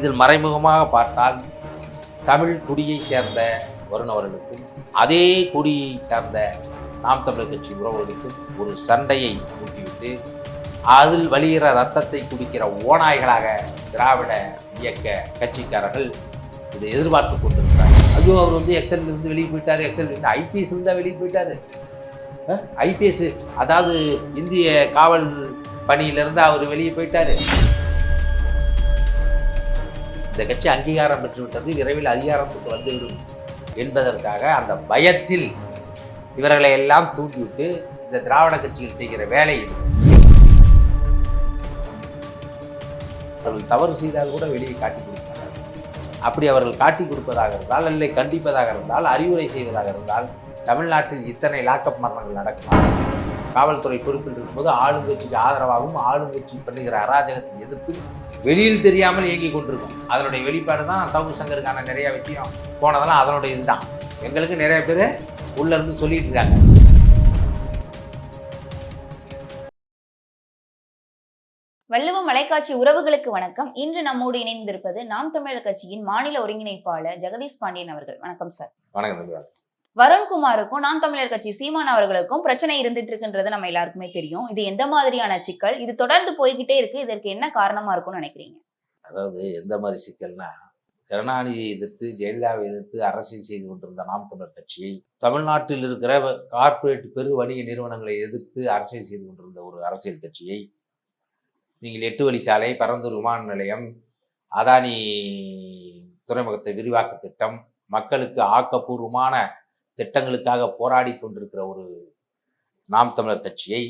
இதில் மறைமுகமாக பார்த்தால் தமிழ் குடியை சேர்ந்த வருண் அவர்களுக்கும் அதே குடியை சேர்ந்த நாம் தமிழர் கட்சி உறவுகளுக்கும் ஒரு சண்டையை ஊட்டிவிட்டு அதில் வழிகிற ரத்தத்தை குடிக்கிற ஓநாய்களாக திராவிட இயக்க கட்சிக்காரர்கள் இதை எதிர்பார்த்து கொண்டிருக்கிறாங்க ஐயோ அவர் வந்து எக்ஸல்லிருந்து வெளியே போயிட்டார் எக்ஸல் இருந்து ஐபிஎஸ் இருந்தால் வெளியே போயிட்டார். ஐபிஎஸ் அதாவது இந்திய காவல் பணியிலிருந்து அவர் வெளியே போயிட்டார். இந்த கட்சி அங்கீகாரம் பெற்றுவிட்டது. விரைவில் அதிகாரத்துக்கு வந்துவிடும் என்பதற்காக அந்த பயத்தில் இவர்களை எல்லாம் தூண்டிவிட்டு இந்த திராவிட கட்சியில் செய்கிற வேலை இது அவர்கள் தவறு செய்தால் கூட வெளியே காட்டி கொடுப்பார்கள். அப்படி அவர்கள் காட்டி கொடுப்பதாக இருந்தால் இல்லை கண்டிப்பதாக இருந்தால் அறிவுரை செய்வதாக இருந்தால் தமிழ்நாட்டில் இத்தனை லாக்கப் மரணங்கள் நடக்குமா? காவல்துறை பொறுப்பில் இருக்கும்போது ஆளுங்கட்சிக்கு ஆதரவாகவும் ஆளுங்கட்சி பண்ணுகிற அராஜகத்தை எதிர்த்து வெளியில் தெரியாமல் இயங்கி கொண்டிருக்கும். அதனுடைய வெளிப்பாடு தான் சவுக்கு சங்கருக்கான நிறைய விஷயம். போனதெல்லாம் அதனுடைய இதுதான். எங்களுக்கு நிறைய பேர் உள்ள இருந்து சொல்லிட்டு இருக்காங்க. வள்ளுவம் மலைக்காட்சி உறவுகளுக்கு வணக்கம். இன்று நம்மோடு இணைந்திருப்பது நாம் தமிழர் கட்சியின் மாநில ஒருங்கிணைப்பாளர் ஜெகதீஷ் பாண்டியன் அவர்கள். வணக்கம் சார். வணக்கம் வருண்குமாருக்கும் நாம் தமிழர் கட்சி சீமான் அவர்களுக்கும் பிரச்சனை இருந்துட்டு இருக்குன்றது நம்ம எல்லாருக்குமே தெரியும். இது எந்த மாதிரியான சிக்கல்? இது தொடர்ந்து போய்கிட்டே இருக்கு. இதற்கு என்ன காரணமா இருக்கும்னு நினைக்கிறீங்க? அதாவது எந்த மாதிரி சிக்கல்னா கருணாநிதியை எதிர்த்து ஜெயலலிதாவை எதிர்த்து அரசியல் செய்து கொண்டிருந்த நாம் தமிழர் கட்சி தமிழ்நாட்டில் இருக்கிற கார்ப்பரேட் பெரு வணிக நிறுவனங்களை எதிர்த்து அரசியல் செய்து கொண்டிருந்த ஒரு அரசியல் கட்சியை நீங்கள் எட்டு வழி சாலை பரந்தூர் விமான நிலையம் அதானி துறைமுகத்தை விரிவாக்க திட்டம் மக்களுக்கு ஆக்கப்பூர்வமான திட்டங்களுக்காக போராடி கொண்டிருக்கிற ஒரு நாம் தமிழர் கட்சியை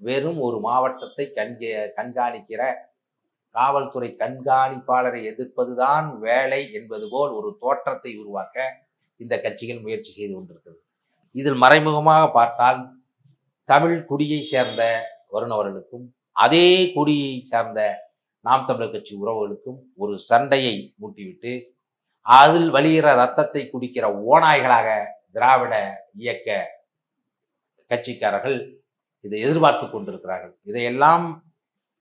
வெறும் ஒரு மாவட்டத்தை கண்க கண்காணிக்கிற காவல்துறை கண்காணிப்பாளரை எதிர்ப்பதுதான் வேலை என்பது போல் ஒரு தோற்றத்தை உருவாக்க இந்த கட்சிகள் முயற்சி செய்து கொண்டிருக்கிறது. இதில் மறைமுகமாக பார்த்தால் தமிழ் குடியை சேர்ந்த வருணவர்களுக்கும் அதே குடியை சார்ந்த நாம் தமிழர் கட்சி உறவுகளுக்கும் ஒரு சண்டையை மூட்டிவிட்டு அதில் வழிகிற ரத்தத்தை குடிக்கிற ஓநாய்களாக திராவிட இயக்க கட்சிக்காரர்கள் இதை எதிர்பார்த்து கொண்டிருக்கிறார்கள். இதையெல்லாம்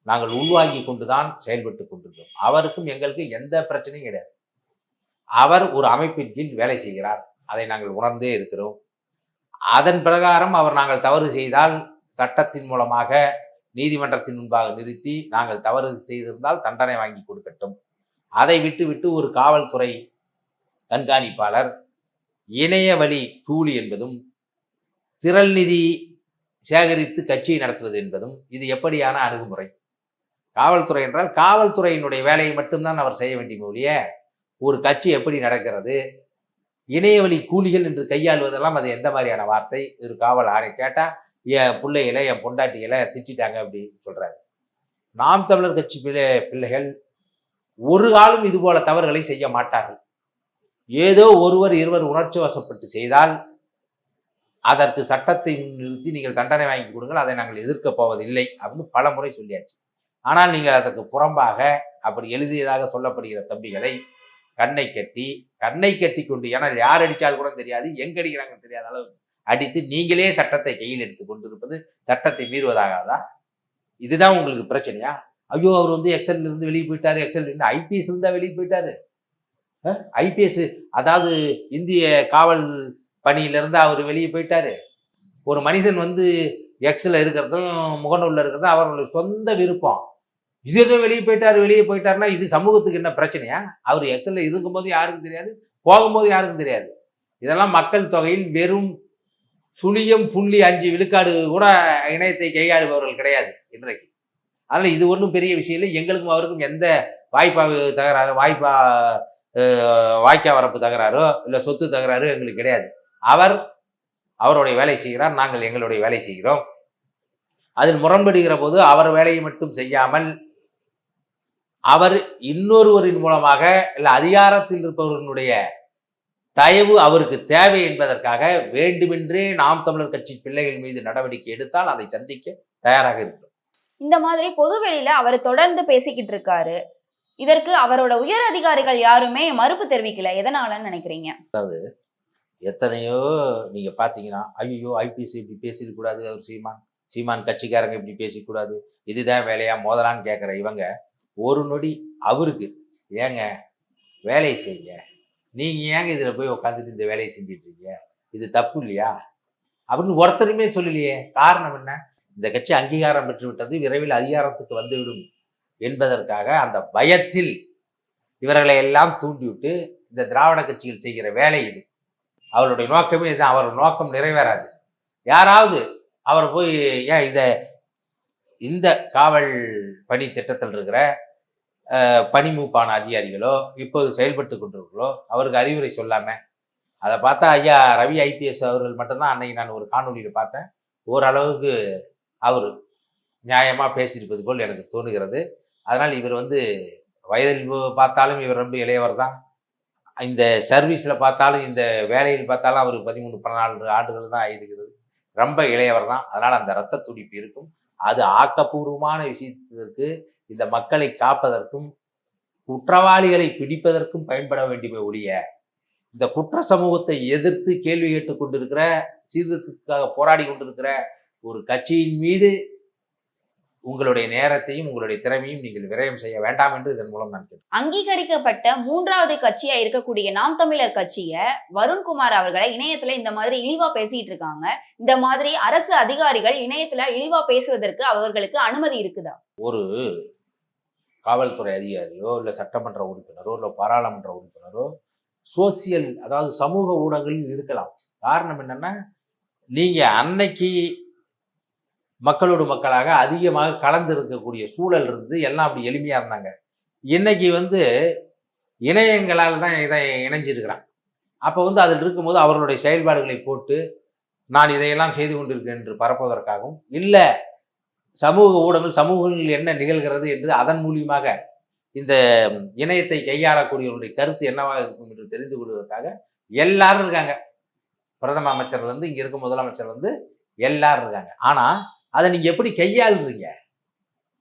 நாங்கள் உள்வாங்கி கொண்டுதான் செயல்பட்டு கொண்டிருக்கிறோம் அவருக்கும் எங்களுக்கு எந்த பிரச்சனையும் கிடையாது. அவர் ஒரு அமைப்பின் கீழ் வேலை செய்கிறார். அதை நாங்கள் உணர்ந்தே இருக்கிறோம். அதன் பிரகாரம் அவர் நாங்கள் தவறு செய்தால் சட்டத்தின் மூலமாக நீதிமன்றத்தின் முன்பாக நிறுத்தி நாங்கள் தவறு செய்திருந்தால் தண்டனை வாங்கி கொடுக்கட்டும். அதை விட்டு விட்டு ஒரு காவல்துறை கண்காணிப்பாளர். இணைய வழி கூலி என்பதும் திரள் நிதி சேகரித்து கட்சியை நடத்துவது என்பதும் இது எப்படியான அணுகுமுறை? காவல்துறை என்றால் காவல்துறையினுடைய வேலையை மட்டும்தான் அவர் செய்ய வேண்டிய ஒழிய ஒரு கட்சி எப்படி நடக்கிறது? இணையவழி கூலிகள் என்று கையாளுவதெல்லாம் அது எந்த மாதிரியான வார்த்தை? ஒரு காவல் ஆணை கேட்டால் என் பிள்ளைகளை என் பொண்டாட்டிகளை திட்டிட்டாங்க அப்படின்னு சொல்கிறாரு நாம் தமிழர் கட்சி பிள்ளை பிள்ளைகள் ஒரு காலம் இதுபோல தவறுகளை செய்ய மாட்டார்கள். ஏதோ ஒருவர் இருவர் உணர்ச்சி வசப்பட்டு செய்தால் அதற்கு சட்டத்தை நிறுத்தி நீங்கள் தண்டனை வாங்கி கொடுங்கள் அதை நாங்கள் எதிர்க்கப் போவதில்லை அப்படின்னு பல முறை சொல்லியாச்சு. ஆனால் நீங்கள் அதற்கு புறம்பாக அப்படி எழுதியதாக சொல்லப்படுகிற தம்பிகளை கண்ணை கட்டி கண்ணை கட்டி கொண்டு ஏன்னா யார் அடித்தால் கூட தெரியாது எங்க அடிக்கிறாங்கன்னு தெரியாத அளவு அடித்து நீங்களே சட்டத்தை கையில் எடுத்து கொண்டிருப்பது சட்டத்தை மீறுவதாகாதா? இதுதான் உங்களுக்கு பிரச்சனையா? ஐயோ அவர் வந்து எக்ஸல் இருந்து வெளியே போயிட்டாரு எக்ஸல் இருந்து ஐபிஎஸ் இருந்தா வெளியே போயிட்டாரு. ஐபிஎஸ் அதாவது இந்திய காவல் பணியிலிருந்து அவர் வெளியே போயிட்டாரு. ஒரு மனிதன் வந்து எக்ஸில் இருக்கிறதும் முகநூலில் இருக்கிறதும் அவர்களுடைய சொந்த விருப்பம். இது எதுவும் வெளியே போயிட்டார் வெளியே போயிட்டாருன்னா இது சமூகத்துக்கு என்ன பிரச்சனையா? அவர் எக்ஸலில் இருக்கும்போது யாருக்கும் தெரியாது போகும்போது யாருக்கும் தெரியாது. இதெல்லாம் மக்கள் தொகையில் வெறும் சுழியம் புள்ளி அஞ்சு விழுக்காடு கூட இணையத்தை கையாளுபவர்கள் கிடையாது இன்றைக்கு. அதனால் இது ஒன்றும் பெரிய விஷயம் இல்லை. எங்களுக்கும் அவருக்கும் எந்த வாய்ப்பா தகராறு வாய்ப்பா வாய்க்கா வரப்பு தகராறோ இல்லை சொத்து தகராறோ எங்களுக்கு கிடையாது. அவர் அவருடைய வேலை செய்கிறார் நாங்கள் எங்களுடைய வேலை செய்கிறோம். அதில் முரண்படுகிற போது அவர் வேலையை மட்டும் செய்யாமல் அவர் இன்னொருவரின் மூலமாக இல்லை அதிகாரத்தில் இருப்பவர்களுடைய தயவு அவருக்கு தேவை என்பதற்காக வேண்டுமென்றே நாம் தமிழர் கட்சி பிள்ளைகள் மீது நடவடிக்கை எடுத்தால் அதை சந்திக்க தயாராக இருக்கிறோம் இந்த மாதிரி பொதுவெளியில அவர் தொடர்ந்து பேசிக்கிட்டு இருக்காரு. இதற்கு அவரோட உயர் அதிகாரிகள் யாருமே மறுப்பு தெரிவிக்கல. எதனாலன்னு நினைக்கிறீங்க? அதாவது எத்தனையோ நீங்க பாத்தீங்கன்னா ஐயோ ஐபிசி இப்படி பேசிடக்கூடாது அவர் சீமான் சீமான் கட்சிக்காரங்க இப்படி பேசிக்கூடாது இதுதான் வேலையா மோதலான்னு கேட்குற இவங்க ஒரு நொடி அவருக்கு ஏங்க வேலையை செய்யுங்க. நீங்கள் ஏங்க இதில் போய் உட்காந்துட்டு இந்த வேலையை செஞ்சுட்டு இருக்கீங்க? இது தப்பு இல்லையா? அப்படின்னு ஒருத்தருமே சொல்லலையே. காரணம் என்ன? இந்த கட்சி அங்கீகாரம் பெற்று விட்டது விரைவில் அதிகாரத்துக்கு வந்துவிடும். என்பதற்காக அந்த பயத்தில் இவர்களை எல்லாம் தூண்டிவிட்டு இந்த திராவிட கட்சிகள் செய்கிற வேலை இது. அவருடைய நோக்கமே இதுதான். அவர் நோக்கம் நிறைவேறாது. யாராவது அவர் போய் ஏன் இதை இந்த காவல் பணி திட்டத்தில் இருக்கிற பணிமூப்பான அதிகாரிகளோ இப்போது செயல்பட்டு கொண்டிருக்கிறோ அவருக்கு அறிவுரை சொல்லாமல் அதை பார்த்தா ஐயா ரவி ஐபிஎஸ் அவர்கள் மட்டும்தான் அன்னைக்கு நான் ஒரு காணொலியில் பார்த்தேன். ஓரளவுக்கு அவர் நியாயமாக பேசியிருப்பது போல் எனக்கு தோணுகிறது. அதனால் இவர் வந்து வயதில் பார்த்தாலும் இவர் ரொம்ப இளையவர் தான். இந்த சர்வீஸில் பார்த்தாலும் இந்த வேலையில் பார்த்தாலும் அவர் பதிமூணு பதினாலு ஆண்டுகள் தான் ஆயிருக்கிறது. ரொம்ப இளையவர் தான். அதனால் அந்த ரத்த துடிப்பு இருக்கும். அது ஆக்கப்பூர்வமான விஷயத்திற்கு இந்த மக்களை காப்பதற்கும் குற்றவாளிகளை பிடிப்பதற்கும் பயன்பட வேண்டிய ஒழிய இந்த குற்ற சமூகத்தை எதிர்த்து கேள்வி கேட்டு கொண்டிருக்கிற சீர்திருத்தத்துக்காக போராடி கொண்டிருக்கிற ஒரு கட்சியின் மீது உங்களுடைய நேரத்தையும் உங்களுடைய திறமையும் நீங்கள் விரயம் செய்ய வேண்டாம் என்று இதன் மூலம் நான். அங்கீகரிக்கப்பட்ட மூன்றாவது கட்சியா இருக்கக்கூடிய நாம் தமிழர் கட்சிய வருண்குமார் அவர்களை இணையத்துல இந்த மாதிரி இழிவா பேசிட்டு இருக்காங்க. இந்த மாதிரி அரசு அதிகாரிகள் இணையத்துல இழிவா பேசுவதற்கு அவர்களுக்கு அனுமதி இருக்குதா? ஒரு காவல்துறை அதிகாரியோ இல்லை சட்டமன்ற உறுப்பினரோ இல்லை பாராளுமன்ற உறுப்பினரோ சோசியல் அதாவது சமூக ஊடகங்களில் இருக்கலாம். காரணம் என்னன்னா நீங்க அன்னைக்கு மக்களோடு மக்களாக அதிகமாக கலந்து இருக்கக்கூடிய சூழல் இருந்து எல்லாம் அப்படி எளிமையாக இருந்தாங்க. இன்னைக்கு வந்து இணையங்களால் தான் இதை இணைஞ்சிருக்கிறான். அப்போ வந்து அதில் இருக்கும்போது அவர்களுடைய செயல்பாடுகளை போட்டு நான் இதையெல்லாம் செய்து கொண்டிருக்கேன் என்று பரப்புவதற்காகவும் இல்லை சமூக ஊடகங்கள் சமூகங்களில் என்ன நிகழ்கிறது என்று அதன் மூலியமாக இந்த இணையத்தை கையாளக்கூடியவருடைய கருத்து என்னவாக இருக்கும் என்று தெரிந்து கொள்வதற்காக எல்லாரும் இருக்காங்க. பிரதம அமைச்சர்லேருந்து இங்கே இருக்கும் இருக்க முதலமைச்சர் வந்து எல்லாரும் இருக்காங்க. ஆனால் அதை நீங்கள் எப்படி கையாளுறீங்க?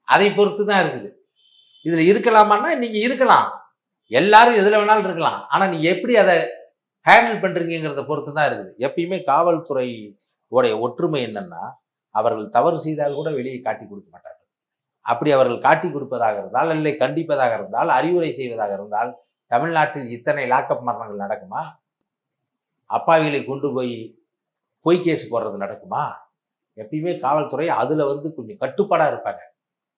அதை பொறுத்து தான் இருக்குது. இதில் இருக்கலாமான்னா நீங்கள் இருக்கலாம். எல்லாரும் எதில் வேணாலும் இருக்கலாம். ஆனால் நீங்கள் எப்படி அதை ஹேண்டில் பண்ணுறீங்கிறத பொறுத்து தான் இருக்குது. எப்பயுமே காவல்துறை உடைய ஒற்றுமை என்னன்னா அவர்கள் தவறு செய்தால் கூட வெளியே காட்டி கொடுக்க மாட்டார்கள். அப்படி அவர்கள் காட்டி கொடுப்பதாக இருந்தால் இல்லை கண்டிப்பதாக இருந்தால் அறிவுரை செய்வதாக இருந்தால் தமிழ்நாட்டில் இத்தனை லாக்கப் மரணங்கள் நடக்குமா? அப்பாவிகளை கொண்டு போய் பொய் கேஸ் போடுறது நடக்குமா? எப்பயுமே காவல்துறை அதில் வந்து கொஞ்சம் கட்டுப்பாடாக இருப்பாங்க.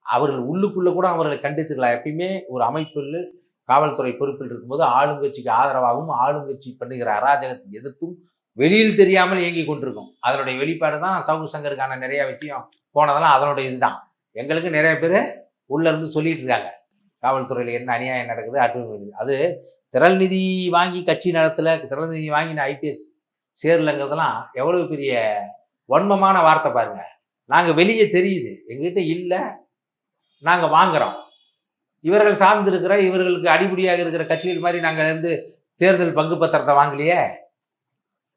அவர்கள் உள்ளுக்குள்ளே கூட அவர்களை கண்டித்துக்கலாம். எப்பயுமே ஒரு அமைப்பில் காவல்துறை பொறுப்பில் இருக்கும்போது ஆளுங்கட்சிக்கு ஆதரவாகவும் ஆளுங்கட்சி பண்ணுகிற அராஜகத்தை எதிர்த்தும் வெளியில் தெரியாமல் இயங்கி கொண்டிருக்கும். அதனுடைய வெளிப்பாடு தான் சவுக்கு சங்கருக்கான நிறைய விஷயம் போனதெல்லாம் அதனுடைய இதுதான். எங்களுக்கு நிறைய பேர் உள்ளேருந்து சொல்லிட்டு இருக்காங்க. காவல்துறையில் என்ன அநியாயம் நடக்குது அட்டு அது திரள் நிதி வாங்கி கட்சி நடத்தல திரள் நிதி வாங்கின ஐபிஎஸ் சேரலங்கிறதெல்லாம் எவ்வளவு பெரிய வன்மமான வார்த்தை பாருங்க. நாங்கள் வெளியே தெரியுது. எங்ககிட்ட இல்லை. நாங்கள் வாங்குறோம். இவர்கள் சார்ந்திருக்கிற இவர்களுக்கு அடிப்படையாக இருக்கிற கட்சிகள் மாதிரி நாங்கள் இருந்து தேர்தல் பங்கு பத்திரத்தை வாங்கலையே.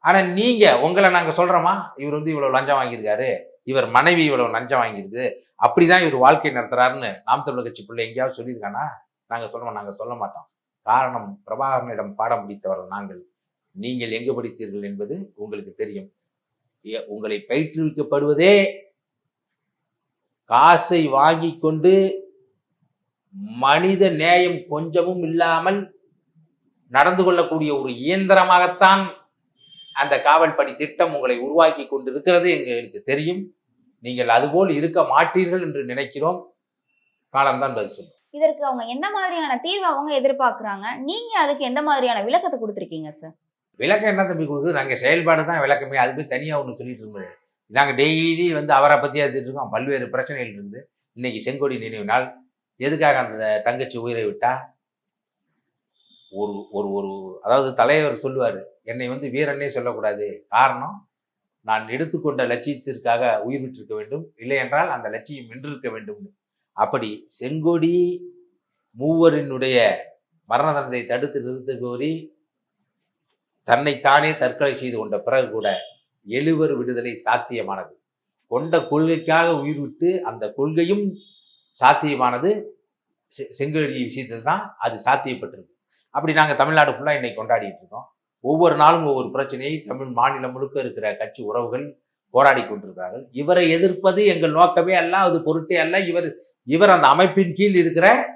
ஆனால் நீங்கள் உங்களை நாங்கள் சொல்கிறோமா இவர் வந்து இவ்வளோ லஞ்சம் வாங்கியிருக்காரு. இவர் மனைவி இவ்வளோ லஞ்சம் வாங்கியிருக்கு அப்படிதான் இவர் வாழ்க்கை நடத்துகிறாருன்னு நாம் தமிழர் கட்சி பிள்ளை எங்கேயாவது சொல்லியிருக்கானா? நாங்கள் சொல்லுவோம் நாங்கள் சொல்ல மாட்டோம். காரணம் பிரபாகரனிடம் பாடம் பிடித்தவர்கள் நாங்கள். நீங்கள் எங்கு படித்தீர்கள் என்பது உங்களுக்கு தெரியும். உங்களை பயிற்றுவிக்கப்படுவதே காசை வாங்கி கொண்டு மனித நேயம் கொஞ்சமும் இல்லாமல் நடந்து கொள்ளக்கூடிய ஒரு இயந்திரமாகத்தான் அந்த காவல் பணி திட்டம் உங்களை உருவாக்கி கொண்டிருக்கிறது எங்களுக்கு தெரியும். நீங்கள் அதுபோல் இருக்க மாட்டீர்கள் என்று நினைக்கிறோம். காலம்தான் பதில் சொல்லும். இதற்கு அவங்க எந்த மாதிரியான தீர்வு அவங்க எதிர்பார்க்குறாங்க? நீங்க அதுக்கு எந்த மாதிரியான விளக்கத்தை கொடுத்துருக்கீங்க சார் விளக்கம் என்ன தம்பி கொடுக்குது? நாங்கள் செயல்பாடு தான் விளக்கமே. அதுக்கு தனியாக ஒன்று சொல்லிட்டு இருந்தது நாங்கள் டெய்லி வந்து அவரை பற்றி எடுத்துட்டு இருக்கோம். பல்வேறு பிரச்சனைகள் இருந்து இன்னைக்கு செங்கோடி நினைவு நாள். எதுக்காக அந்த தங்கச்சி உயிரை விட்டா? ஒரு ஒரு ஒரு அதாவது தலைவர் சொல்லுவார் என்னை வந்து வீரனே சொல்லக்கூடாது. காரணம் நான் எடுத்துக்கொண்ட லட்சியத்திற்காக உயிர் விட்டிருக்க வேண்டும். இல்லை என்றால் அந்த லட்சியம் வென்றிருக்க வேண்டும். அப்படி செங்கோடி மூவரினுடைய மரண தண்டனை தடுத்து நிறுத்த கோரி தன்னைத்தானே தற்கொலை செய்து கொண்ட பிறகு கூட எழுவர் விடுதலை சாத்தியமானது. கொண்ட கொள்கைக்காக உயிர் விட்டு அந்த கொள்கையும் சாத்தியமானது. செ- செங்கோடி விஷயத்தில் தான் அது சாத்தியப்பட்டிருக்கு. அப்படி நாங்கள் தமிழ்நாடு ஃபுல்லாக இன்னைக்கு கொண்டாடிட்டு இருக்கோம். ஒவ்வொரு நாளும் ஒவ்வொரு பிரச்சனையை தமிழ் மாநிலம் முழுக்க இருக்கிற கட்சி உறவுகள் போராடி கொண்டிருக்கிறார்கள். இவரை எதிர்ப்பது எங்கள் நோக்கமே அல்ல அது பொருட்டே அல்ல. இவர் இவர் அந்த அமைப்பின் கீழ் இருக்கிற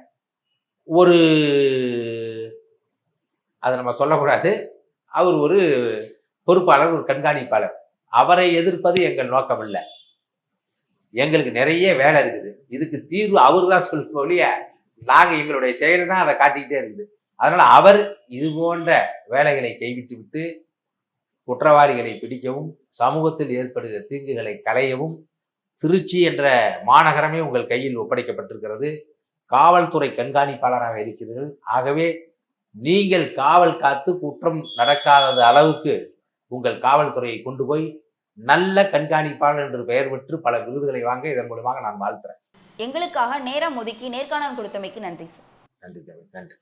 ஒரு அதை நம்ம சொல்லக்கூடாது. அவர் ஒரு பொறுப்பாளர் ஒரு கண்காணிப்பாளர். அவரை எதிர்ப்பது எங்கள் நோக்கம் இல்லை எங்களுக்கு நிறைய வேலை இருக்குது. இதுக்கு தீர்வு அவர் தான் சொல்லுங்க ஒழிய நாங்கள் எங்களுடைய செயல் தான் அதை காட்டிக்கிட்டே இருக்குது. அதனால் அவர் இது போன்ற வேலைகளை கைவிட்டு விட்டு குற்றவாளிகளை பிடிக்கவும் சமூகத்தில் ஏற்படுகிற தீங்குகளை களையவும் திருச்சி என்ற மாநகரமே உங்கள் கையில் ஒப்படைக்கப்பட்டிருக்கிறது. காவல்துறை கண்காணிப்பாளராக இருக்கிறீர்கள். ஆகவே நீங்கள் காவல் காத்து குற்றம் நடக்காதது அளவுக்கு உங்கள் காவல்துறையை கொண்டு போய் நல்ல கண்காணிப்பாளர் என்று பெயர் பெற்று பல விருதுகளை வாங்க இதன் மூலமாக நான் வாழ்த்துறேன். எங்களுக்காக நேரம் ஒதுக்கி நேர்காணல் கொடுத்தமைக்கு நன்றி சார். நன்றி நன்றி.